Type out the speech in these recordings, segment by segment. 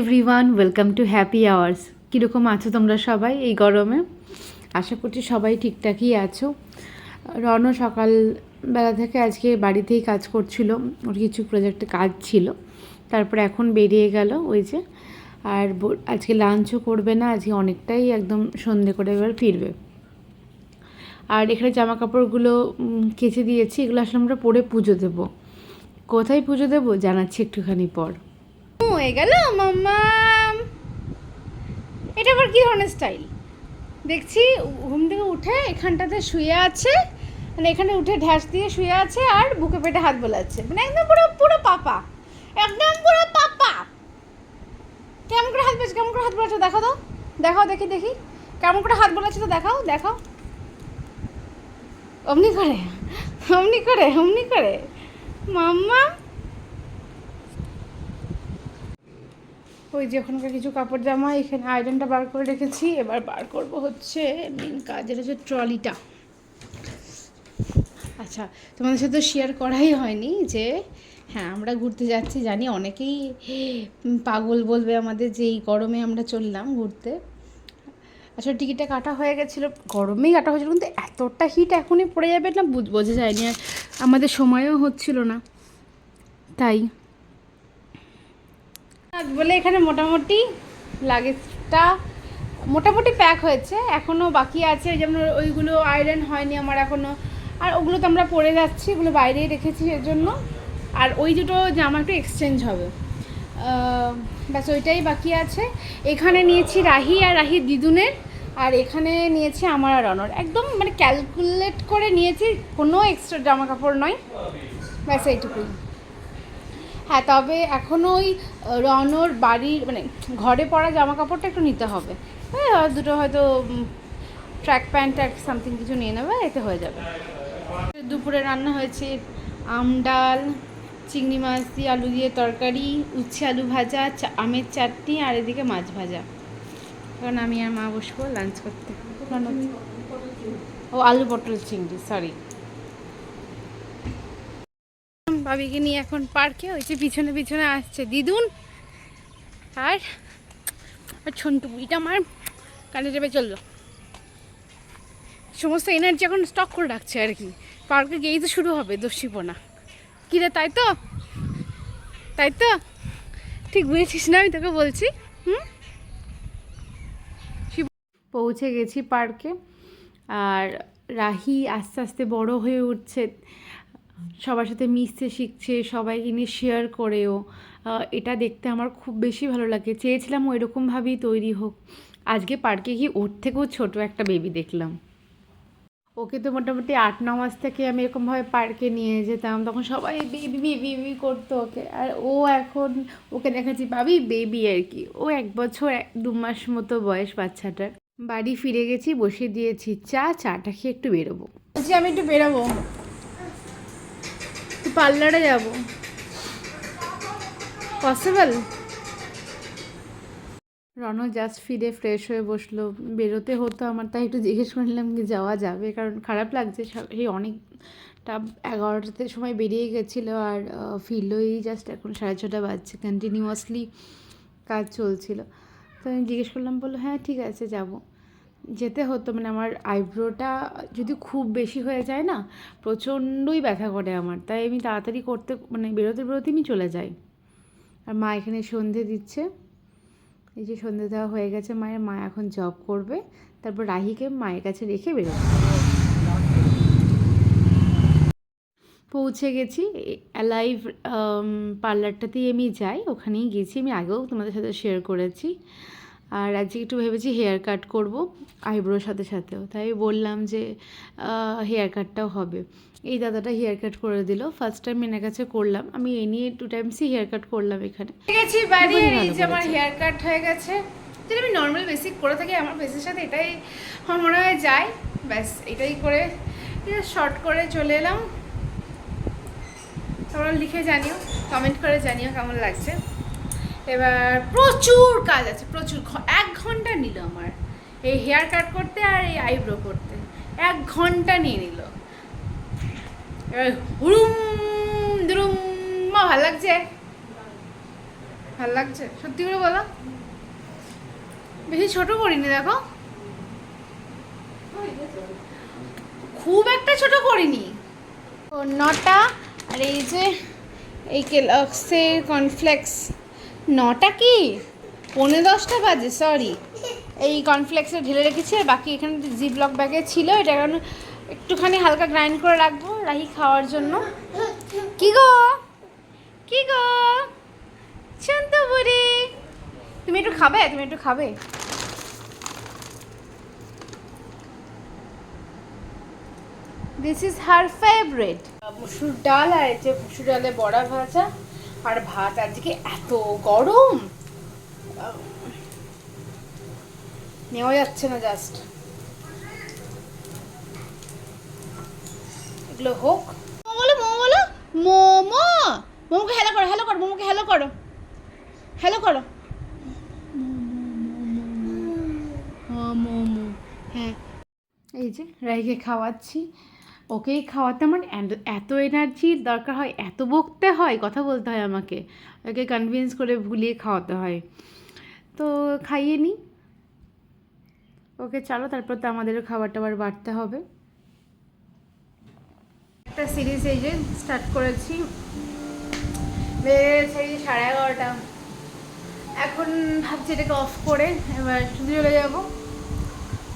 Welcome to happy hours কীরকম আছো তোমরা সবাই এই গরমে? আশা করছি সবাই ঠিকঠাকই আছো। রণ সকালবেলা থেকে আজকে বাড়িতেই কাজ করছিল। ওর কিছু প্রজেক্টে কাজ ছিল। তারপরে এখন বেরিয়ে গেল ওই যে। আর আজকে লাঞ্চও করবে না, আজকে অনেকটাই একদম সন্ধে করে এবার ফিরবে। আর এখানে জামা কাপড়গুলো কেচে দিয়েছি। এগুলো আসলে আমরা পরে পুজো দেবো। কোথায় পুজো দেবো? জানাচ্ছি একটুখানি পর। হয়ে গেল মাম্মাম এটা আবার কি ধরনের স্টাইল? দেখছি, ঘুম থেকে উঠে এখানটাতে শুয়ে আছে মানে এখানে উঠে ঢ্যাস দিয়ে শুয়ে আছে আর বুকে পেটে হাত বোলাচ্ছে। মানে একদম পুরো পুরো পাপা। একদম পুরো পাপা। কেমন করে হাত বোলাচ্ছে, কেমন করে হাত বোলাচ্ছে দেখাও তো। দেখাও দেখি দেখি। কেমন করে হাত বোলাচ্ছে তো দেখাও দেখাও। অমনি করে অমনি করে অমনি করে। মাম্মা ওই যে ওখানকার কিছু কাপড় জামা, এখানে আয়রনটা বার করে রেখেছি। এবার বার করব হচ্ছে মেন কাজ, এটা হচ্ছে ট্রলিটা আচ্ছা তোমাদের সাথে শেয়ার করাই হয়নি যে হ্যাঁ আমরা ঘুরতে যাচ্ছি, জানি অনেকেই পাগল বলবে আমাদের যে এই গরমে আমরা চললাম ঘুরতে। আসলে টিকিটটা কাটা হয়ে গেছিল। গরমেই কাটা হয়েছিল, কিন্তু এতটা হিট এখনই পড়ে যাবে না বুঝ- যায়নি। আর আমাদের সময়ও হচ্ছিল না। তাই বলে এখানে মোটামুটি লাগেজটা মোটামুটি প্যাক হয়েছে এখনও বাকি আছে। যেমন ওইগুলো আয়রন হয়নি আমার এখনও আর ওগুলো তো আমরা পরে যাচ্ছি ওগুলো বাইরেই রেখেছি এর জন্য। আর ওই দুটো জামা একটু এক্সচেঞ্জ হবে। ব্যাস ওইটাই বাকি আছে। এখানে নিয়েছি রাহি আর রাহি দিদুনের, আর এখানে নিয়েছি আমার আর অনর। একদম মানে ক্যালকুলেট করে নিয়েছি, কোনো এক্সট্রা জামা কাপড় নয়। ব্যাস এইটুকুই। হ্যাঁ তবে এখন ওই রনর বাড়ির মানে ঘরে পরা জামা কাপড়টা একটু নিতে হবে। হ্যাঁ দুটো হয়তো ট্র্যাক প্যান্ট ট্র্যাক সামথিং কিছু নিয়ে নেবে এতে হয়ে যাবে। দুপুরে রান্না হয়েছে আম ডাল চিংড়ি মাছ দিয়ে আলু দিয়ে তরকারি উচ্ছে আলু ভাজা আমের চাটনি আর এদিকে মাছ ভাজা। কারণ আমি আর মা বসবো লাঞ্চ করতে। ও আলু পটল চিংড়ি সরি বাবিকে নিয়ে এখন পার্কে, ওই যে পিছনে পিছনে আসছে দিদুন আর আর ছন্টু, এটা আমার কানে চেপে চলল। সমস্ত এনার্জি এখন স্টক করে রাখছে আর কি। পার্কে গিয়েই তো শুরু হবে দস্যিপনা কিরে তাই তো? তাই তো? ঠিক বুঝেছিস না, আমি তোকে বলছি। হুম? পৌঁছে গেছি পার্কে, আর রাহি আস্তে আস্তে বড় হয়ে উঠছে। সবার সাথে মিশতে শিখছে সবাইকে নিয়ে শেয়ার করেও। এটা দেখতে আমার খুব বেশি ভালো লাগে। চেয়েছিলাম ওই রকমভাবেই তৈরি হোক। আজকে পার্কে গিয়ে ওর থেকেও ছোট একটা বেবি দেখলাম। ওকে তো মোটামুটি আট, ন মাস থেকে আমি এরকমভাবে পার্কে নিয়ে যেতাম। তখন সবাই বেবি বেবি বেবি করতো ওকে। আর ও এখন, ওকে দেখাচ্ছি, ভাবি বেবি আর কি। ও এক বছর, এক- দু মাস মতো বয়স বাচ্চাটার। বাড়ি ফিরে গেছি, বসে দিয়েছি। চা চাটা খেয়ে একটু বেরোবো। বলছি, আমি একটু বেরোবো। পার্লারে যাব। পসিবল রনও জাস্ট ফিরে ফ্রেশ হয়ে বসল। বেরোতে হতো আমার, তাই একটু জিজ্ঞেস করলাম কি যাওয়া যাবে? কারণ খারাপ লাগছে এই অনেকটা এগারোটাতে সময় বেরিয়ে গেছিল আর ফিরলো এই জাস্ট এখন সাড়ে ছটা বাজছে কন্টিনিউয়াসলি কাজ চলছিল। তো আমি জিজ্ঞেস করলাম, বলল হ্যাঁ ঠিক আছে, যাব। যেতে হতো মানে আমার আইব্রোটা যদি খুব বেশি হয়ে যায় না, প্রচণ্ডই ব্যথা করে আমার। তাই আমি তাড়াতাড়ি করতে মানে বেরোতে বেরোতে আমি চলে যাই। আর মা এখানে সন্ধে দিচ্ছে। এই যে সন্ধে দেওয়া হয়ে গেছে, মায়ের মা এখন জব করবে। তারপর রাহিকে মায়ের কাছে রেখে বেরোবে। পৌঁছে গেছি। অ্যালাইভ পার্লারটাতেই আমি যাই। ওখানেই গেছি। আমি আগেও তোমাদের সাথে শেয়ার করেছি। আর আজকে একটু ভেবেছি হেয়ার কাট করব আইব্রোর সাথে সাথেও। তাই বললাম যে হেয়ার কাটটাও হবে। এই দাদাটা হেয়ার কাট করে দিল। ফার্স্ট টাইম এনার কাছে করলাম। আমি এ নিয়ে টু টাইমসই হেয়ার কাট করলাম এখানে। গেছি বাড়ি এই যে আমার হেয়ার কাট হয়ে গেছে। যেটা আমি নর্মাল বেসিক করে থাকি আমার বেসের সাথে এটাই আমার মনে হয় যায়। ব্যাস এটাই করে শর্ট করে চলে এলাম। তোমরা লিখে জানিও কমেন্ট করে জানিও কেমন লাগছে। এবার প্রচুর কাজ আছে, প্রচুর এক ঘণ্টা নিল আমার। এই হেয়ার কাট করতে আর এই আইব্রো করতে। এক ঘণ্টা নিয়ে নিল। এবার হুড়ুম দুরুম, মা, ভালো লাগছে? ভালো লাগছে? সত্যি করে বলো। বেশি ছোট করিনি, দেখো। খুব একটা ছোট করিনি। নটা, আর এই যে এই কেলক্সের কর্নফ্লেক্স নটা কি? পৌনে দশটা বাজে সরি এই কর্নফ্লেক্সে ঢেলে রেখেছি আর বাকি এখানে জি ব্লক ব্যাগে ছিল, এটা এখন একটুখানি হালকা গ্রাইন্ড করে রাখব রাহি খাওয়ার জন্য। কি গো? কি গো? শান্ত বুড়ি তুমি একটু খাবে? তুমি একটু খাবে? দিস ইজ হার ফেভারিট মুসুর ডাল আর যে মুসুর ডালে বড়া ভাজা। আর ভাত আজকে এত গরম নেওয়া যাচ্ছে না জাস্ট এগুলো হোক বলো মোমো বলো মোমো মোমোকে হ্যালো করো হ্যালো করো মোমোকে হ্যালো করো হ্যালো করো মোমো হ্যাঁ এই যে রাইকে খাওয়াচ্ছি ওকেই খাওয়াতে আমার এত- এত এনার্জির দরকার হয়, এত বকতে হয়, কথা বলতে হয় আমাকে। ওকে কনভিন্স করে ভুলিয়ে খাওয়াতে হয়। তো খাইয়ে নিই ওকে চলো, তারপর তো আমাদেরও খাবার টাবার বাড়তে হবে। একটা সিরিজ এই যে স্টার্ট করেছি। বেড়েছে সাড়ে এগারোটা। এখন ভাবছি এটাকে অফ করে এবার চলে যাব।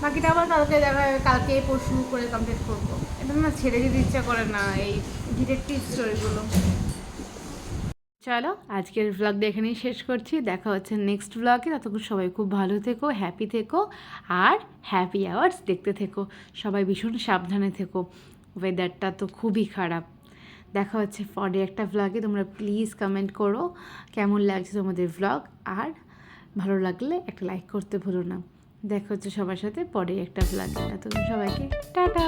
বাকিটা আবার কালকে দেখা কালকে পরশু করে কমপ্লিট করব। ছেড়ে যেতে ইচ্ছা করে না এই স্টোরিগুলো চলো, আজকের ভ্লগটা এখানেই শেষ করছি। দেখা হচ্ছে নেক্সট ভ্লগে ততক্ষণ সবাই খুব ভালো থেকো হ্যাপি থেকো, আর হ্যাপি আওয়ার্স দেখতে থেকো। সবাই ভীষণ সাবধানে থেকো। ওয়েদারটা তো খুবই খারাপ। দেখা হচ্ছে পরে একটা ভ্লগে তোমরা প্লিজ কমেন্ট করো কেমন লাগছে তোমাদের ভ্লগ আর ভালো লাগলে একটা লাইক করতে ভুলো না। দেখা হচ্ছে সবার সাথে পরে একটা ভ্লগে ততক্ষণ সবাইকে, টাটা!